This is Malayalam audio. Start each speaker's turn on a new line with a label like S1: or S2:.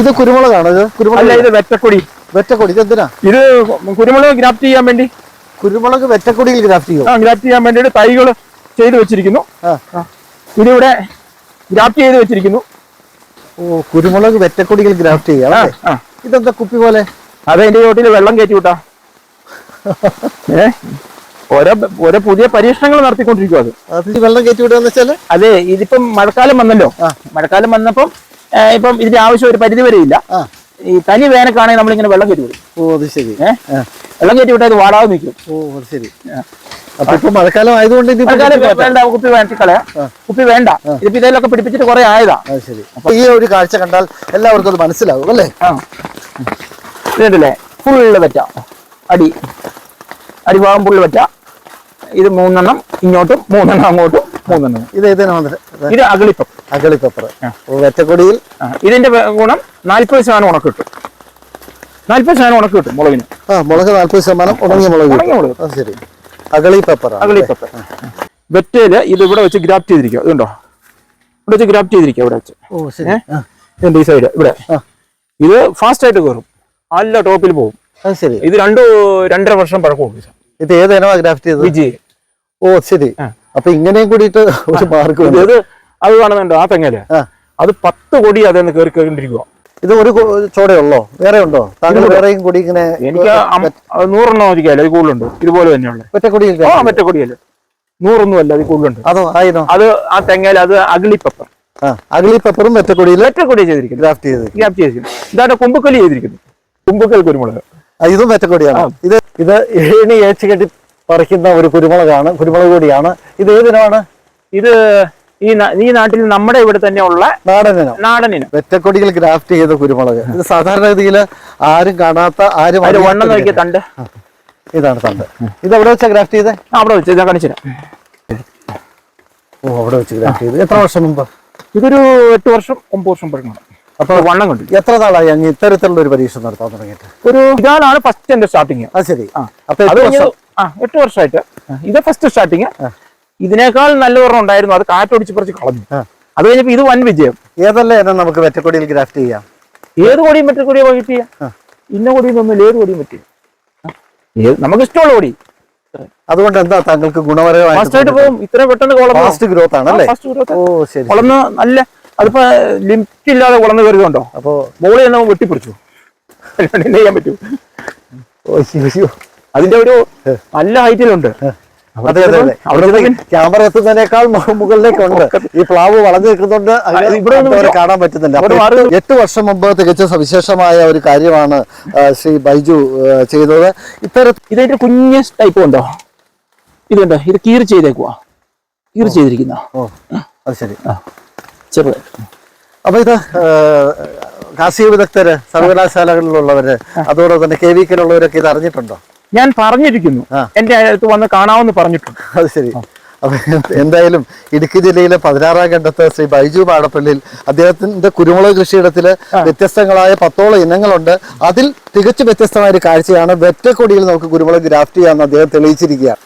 S1: ഇത് കുരുമുളകാണോ? ഇത് കുരുമുളക്
S2: ഇത് വെറ്റക്കൊടി.
S1: വെറ്റക്കൊടി. ഇത് എന്തിനാ?
S2: ഇത് കുരുമുളക് ഗ്രാഫ്റ്റ് ചെയ്യാൻ വേണ്ടി.
S1: കുരുമുളക് വെറ്റക്കൊടിയിൽ ഗ്രാഫ്റ്റ് ചെയ്യും
S2: ആ ഗ്രാഫ്റ്റ് ചെയ്യാൻ വേണ്ടിയിട്ട് തൈകൾ ചെയ്ത് വെച്ചിരിക്കുന്നു. ഇതിവിടെ ഗ്രാഫ്റ്റ് ചെയ്ത് വെച്ചിരിക്കുന്നു.
S1: ഓ കുരുമുളക് വെറ്റക്കൊടിയിൽ ഗ്രാഫ്റ്റ് ചെയ്യാം ഇതെന്താ കുപ്പി പോലെ?
S2: അതതിന്റെ ചോട്ടിൽ വെള്ളം കയറ്റി വിട്ടാ. ഏ? ഓരോ ഓരോ പുതിയ പരീക്ഷണങ്ങൾ നടത്തിക്കൊണ്ടിരിക്കും അത്.
S1: അത് വെള്ളം കയറ്റി വിടുക
S2: അതെ ഇതിപ്പം മഴക്കാലം വന്നല്ലോ. മഴക്കാലം വന്നപ്പം ഇപ്പം ഇതിന്റെ ആവശ്യം ഒരു പരിധി വരെ ഇല്ല ഈ തനി വേനക്കാണെങ്കിൽ നമ്മളിങ്ങനെ വെള്ളം കയറ്റി വിടും.
S1: ഓ അത് ശരി.
S2: വെള്ളം കയറ്റി വിട്ടാൽ ഇത് വാടാതെ നിൽക്കും.
S1: ഓ അത് ശരി. അപ്പൊ ഇപ്പൊ മഴക്കാലം ആയതുകൊണ്ട്.
S2: വേണ്ട കുപ്പി വേണ്ടിക്കളയാ കുപ്പി വേണ്ട. ഇതിപ്പോ ഇതിലൊക്കെ പിടിപ്പിച്ചിട്ട് കുറെ ആയതാ.
S1: അത് ശരി. അപ്പൊ ഈ ഒരു കാഴ്ച കണ്ടാൽ എല്ലാവർക്കും അത് മനസ്സിലാവും അല്ലേ?
S2: ഇതുണ്ടല്ലേ? ഫുള്ള് പറ്റ അടി. അടിഭാഗം ഫുള്ള് പറ്റ ഇത് മൂന്നെണ്ണം ഇങ്ങോട്ടും മൂന്നെണ്ണം അങ്ങോട്ടും. മൂന്നെണ്ണം.
S1: ഇത് ഏതിനാ വന്നിട്ട്
S2: ഇത് അഗളിപ്പം
S1: അഗളിപ്പപ്പർ വെറ്റക്കൊടിയിൽ?
S2: ഇതിന്റെ ഗുണം നാൽപ്പത് ശതമാനം ഉണക്ക് കിട്ടും നാൽപ്പത് ശതമാനം ഉണക്ക് കിട്ടും മുളകിന്.
S1: ആ മുളക് നാല്പത് ശതമാനം ഉണങ്ങിയ മുളക്
S2: ഉണങ്ങിയ മുളക്
S1: ശരി. അകളി പെപ്പർ
S2: അഗളിപ്പം വെറ്റയിൽ ഇത് ഇവിടെ വെച്ച് ഗ്രാഫ്റ്റ് ചെയ്തിരിക്കുക. ഇതുണ്ടോ? ഇവിടെ വെച്ച് ഗ്രാഫ്റ്റ് ചെയ്തിരിക്കുക ഇവിടെ വെച്ച്.
S1: ഓ ശരി.
S2: ഇതിന്റെ ഈ സൈഡ് ഇവിടെ. ഇത് ഫാസ്റ്റ് ആയിട്ട് കയറും നല്ല ടോപ്പിൽ പോകും.
S1: ശരി.
S2: ഇത് രണ്ടു രണ്ടര വർഷം പഴക്കമുണ്ട്
S1: ഇത് ഏത് ഗ്രാഫ്റ്റ് ചെയ്തത്?
S2: വിജയ്.
S1: ഓ ശരി. അപ്പൊ ഇങ്ങനെയും കൂടിയിട്ട് ഒരു മാർക്ക്
S2: ഇത് അത് കാണുന്നുണ്ടോ? ആ
S1: തെങ്ങൽ
S2: അത് പത്ത് കൊടി അതെന്ന് കയറി കയറിണ്ടിരിക്കുക
S1: ഇത് ഒരു ചോടയുള്ളോ വേറെ ഉണ്ടോ? താങ്കൾ വേറെയും കൂടി ഇങ്ങനെ
S2: എനിക്ക് നൂറെണ്ണോ അത് ഒരിക്കലും അത് കൂടുതലുണ്ട്. ഇതുപോലെ തന്നെയുള്ള.
S1: ഒറ്റക്കൊടിയിൽ
S2: ആ മറ്റേ കൊടിയല്ലേ നൂറൊന്നും അല്ല അത് കൂടുതലുണ്ട്.
S1: അതോ ആയിരുന്നു
S2: അത് ആ തെങ്ങയിൽ അത് അഗ്ലി
S1: പെപ്പർ അഗ്ലി പെപ്പറും മെറ്റക്കൊടി
S2: മെറ്റക്കൊടി കൊടി ചെയ്തിരിക്കുന്നു
S1: ഗ്രാഫ്റ്റ് ചെയ്ത്
S2: ഗ്രാഫ്റ്റ് ചെയ്തിരിക്കുന്നു ഇതാണ് കുമ്പക്കലി ചെയ്തിരിക്കുന്നു കുമ്പക്കൽ കുരുമുളക്
S1: ഇതും മെറ്റക്കൊടിയാണ് ഇത് ഇത് ഏണി ഏച്ച് കെട്ടി പറിക്കുന്ന ഒരു കുരുമുളകാണ് കുരുമുളക് കൊടിയാണ് ഇത് ഏതിനാണ്
S2: ഇത് ഈ ഈ നാട്ടിൽ നമ്മുടെ ഇവിടെ തന്നെ ഉള്ള
S1: നാടനിനം
S2: നാടനിനം
S1: വെറ്റക്കൊടികൾ ഗ്രാഫ്റ്റ് ചെയ്ത കുരുമുളക്. ഇത് സാധാരണഗതിയിൽ ആരും കാണാത്ത ആരും
S2: വണ്ണം നോക്കിയ തണ്ട്.
S1: ഇതാണ് തണ്ട്. ഇത് എവിടെ വെച്ചാ ഗ്രാഫ്റ്റ് ചെയ്തേ?
S2: അവിടെ വെച്ച് ഞാൻ കാണിച്ചുതരാം
S1: ഓ അവിടെ വെച്ച് ഗ്രാഫ്റ്റ് ചെയ്ത്. എത്ര വർഷം മുമ്പ്?
S2: ഇതൊരു എട്ട് വർഷം ഒമ്പത് വർഷം പഴക്കമാണ്
S1: അപ്പൊ
S2: അപ്പൊ വണ്ണം കണ്ടു
S1: എത്ര നാളായി അങ്ങ് ഇത്തരത്തിലുള്ള ഒരു പരീക്ഷ നടത്താൻ തുടങ്ങിയിട്ട്?
S2: ഒരു ഇതാണ് ഫസ്റ്റ് എന്റെ സ്റ്റാർട്ടിങ്
S1: അത് ശരി.
S2: ആ.
S1: അപ്പൊ
S2: ആ എട്ട് വർഷമായിട്ട്. ഇത് ഫസ്റ്റ് സ്റ്റാർട്ടിങ് ഇതിനേക്കാൾ നല്ല ഒരെണ്ണം ഉണ്ടായിരുന്നു. അത് കാറ്റൊടിച്ച് പറിച്ച് കളഞ്ഞു. അത് കഴിഞ്ഞപ്പോ ഇത് വൻ വിജയം.
S1: ഏതല്ല ഇനം നമുക്ക് വെറ്റക്കൊടിയിൽ ഗ്രാഫ്റ്റ് ചെയ്യാം?
S2: ഏത് കൊടിയും മറ്റേ കൊടിയോ വൈകിട്ട് ചെയ്യാം?
S1: ഇന്ന
S2: ഇന്ന കൊടിയൊന്നും ഏത് കൊടിയും പറ്റിയ നമുക്ക് ഇഷ്ടമുള്ള കൊടി.
S1: അതുകൊണ്ട് എന്താ താങ്കൾക്ക്
S2: ഗുണപരമായിട്ട് പോകും ഇത്രയും പെട്ടെന്ന്
S1: ഫാസ്റ്റ് ഗ്രോത്ത് ആണ്. അല്ലേ ഓ ശരി
S2: കുളന്ന് നല്ല അതിപ്പോ ലിമിറ്റ് ഇല്ലാതെ കുളന്ന് കയറിയതുണ്ടോ?
S1: അപ്പോ
S2: മോളിൽ തന്നെ വെട്ടിപ്പിടിച്ചു. ചെയ്യാൻ പറ്റൂ?
S1: ഓ, അയ്യോ.
S2: അതിന്റെ ഒരു നല്ല ഹൈറ്റിലുണ്ട്.
S1: അതെ അതെ അതെ. അവിടെ ക്യാമറ എത്തുന്നതിനേക്കാൾ മുകളിലേക്കുണ്ട്. ഈ പ്ലാവ് വളഞ്ഞു നിൽക്കുന്നുണ്ട്.
S2: ഇവിടെ.
S1: കാണാൻ പറ്റുന്നില്ല. എട്ട് വർഷം മുമ്പ് തികച്ച സവിശേഷമായ ഒരു കാര്യമാണ് ശ്രീ ബൈജു ചെയ്തത്. ഇത്തരത്തിൽ
S2: ഇതായിട്ട് കുഞ്ഞ് ടൈപ്പ് ഉണ്ടോ? ഇതുണ്ട്? ഇത് കീർ ചെയ്തേക്കുക കീർ ചെയ്തിരിക്കുന്ന.
S1: ഓ. അത് ശരി.
S2: ചെറുത്
S1: അപ്പൊ ഇത് കാർഷിക വിദഗ്ധര് സർവകലാശാലകളിലുള്ളവര് അതോടൊപ്പം തന്നെ കെ വി കെയിലുള്ളവരൊക്കെ ഇത് അറിഞ്ഞിട്ടുണ്ടോ?
S2: ഞാൻ പറഞ്ഞിരിക്കുന്നു. എന്റെ അടുത്ത് വന്ന് കാണാമെന്ന് പറഞ്ഞിട്ടുണ്ട്.
S1: അത് ശരി. എന്തായാലും ഇടുക്കി ജില്ലയിലെ പതിനാറാം ഘട്ടത്ത് ശ്രീ ബൈജു പാടപ്പള്ളിയിൽ അദ്ദേഹത്തിന്റെ കുരുമുളക് കൃഷിയിടത്തിൽ വ്യത്യസ്തങ്ങളായ പത്തോളം ഇനങ്ങളുണ്ട്. അതിൽ തികച്ചും വ്യത്യസ്തമായ ഒരു കാഴ്ചയാണ്. വെറ്റക്കൊടിയിൽ നമുക്ക് കുരുമുളക് ഗ്രാഫ്റ്റ് ചെയ്യാമെന്ന് അദ്ദേഹം തെളിയിച്ചിരിക്കുകയാണ്.